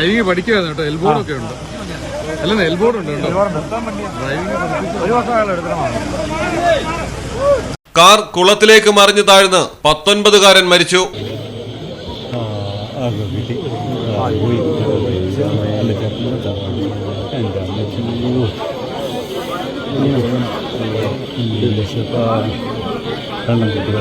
Driving പഠിക്കുമായിരുന്നു കേട്ടോ എൽബോർഡ് ഒക്കെ ഉണ്ട് അല്ലെന്ന് എൽബോർഡ് ഉണ്ട് ഡ്രൈവിംഗ് കാർ കുളത്തിലേക്ക് മറിഞ്ഞു താഴ്ന്ന് പത്തൊൻപതുകാരൻ മരിച്ചു രണ്ടും കിട്ടി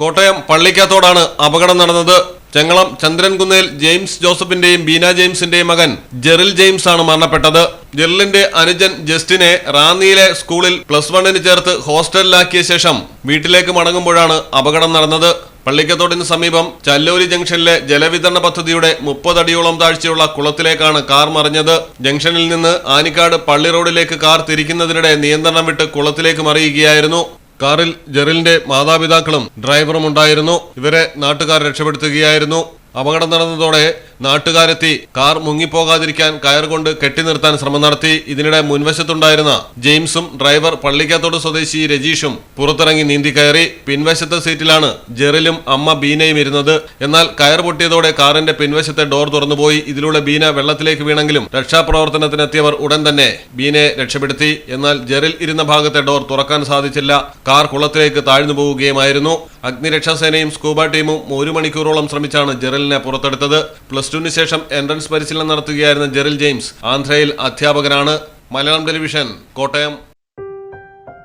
കോട്ടയം പള്ളിക്കത്തോടാണ് അപകടം നടന്നത്. ചെങ്ങളം ചന്ദ്രൻകുന്നേൽ ജെയിംസ് ജോസഫിന്റെയും ബീന ജെയിംസിന്റെയും മകൻ ജെറിൽ ജെയിംസ് ആണ് മരണപ്പെട്ടത്. ജെറിലിന്റെ അനുജൻ ജസ്റ്റിനെ റാന്നിയിലെ സ്കൂളിൽ പ്ലസ് വണ്ണിന് ചേർത്ത് ഹോസ്റ്റലിലാക്കിയ ശേഷം വീട്ടിലേക്ക് മടങ്ങുമ്പോഴാണ് അപകടം നടന്നത്. പള്ളിക്കത്തോടിന് സമീപം ചല്ലൂരി ജംഗ്ഷനിലെ ജലവിതരണ പദ്ധതിയുടെ മുപ്പതടിയോളം താഴ്ചയുള്ള കുളത്തിലേക്കാണ് കാർ മറിഞ്ഞത്. ജംഗ്ഷനിൽ നിന്ന് ആനിക്കാട് പള്ളി റോഡിലേക്ക് കാർ തിരിക്കുന്നതിനിടെ നിയന്ത്രണം വിട്ട് കുളത്തിലേക്ക് മറിയുകയായിരുന്നു. കാറിൽ ജെറിലിന്റെ മാതാപിതാക്കളും ഡ്രൈവറും ഉണ്ടായിരുന്നു. ഇവരെ നാട്ടുകാർ രക്ഷപ്പെടുത്തുകയായിരുന്നു. അപകടം നടന്നതോടെ നാട്ടുകാരെത്തി. കാർ മുങ്ങിപ്പോകാതിരിക്കാൻ കയർ കൊണ്ട് കെട്ടി നിർത്താൻ ശ്രമം നടത്തി. ഇതിനിടെ മുൻവശത്തുണ്ടായിരുന്ന ജെയിംസും ഡ്രൈവർ പള്ളിക്കാത്തോട് സ്വദേശി രജീഷും പുറത്തിറങ്ങി നീന്തി കയറി. പിൻവശത്തെ സീറ്റിലാണ് ജെറിലും അമ്മ ബീനയും ഇരുന്നത്. എന്നാൽ കയർ പൊട്ടിയതോടെ കാറിന്റെ പിൻവശത്തെ ഡോർ തുറന്നുപോയി. ഇതിലൂടെ ബീന വെള്ളത്തിലേക്ക് വീണെങ്കിലും രക്ഷാപ്രവർത്തനത്തിനെത്തിയവർ ഉടൻ തന്നെ ബീനയെ രക്ഷപ്പെടുത്തി. എന്നാൽ ജെറിൽ ഇരുന്ന ഭാഗത്തെ ഡോർ തുറക്കാൻ സാധിച്ചില്ല. കാർ കുളത്തിലേക്ക് താഴ്ന്നു പോവുകയുമായിരുന്നു. അഗ്നിരക്ഷാസേനയും സ്കൂബ ടീമും ഒരു മണിക്കൂറോളം ശ്രമിച്ചാണ് ജെറലിനെ പുറത്തെടുത്തത്. പ്ലസ് ടുവിന് ശേഷം എൻട്രൻസ് പരിശീലനം നടത്തുകയായിരുന്ന ജെറിൽ ജെയിംസ് ആന്ധ്രയിൽ അധ്യാപകനാണ്. മലയാളം ടെലിവിഷൻ കോട്ടയം.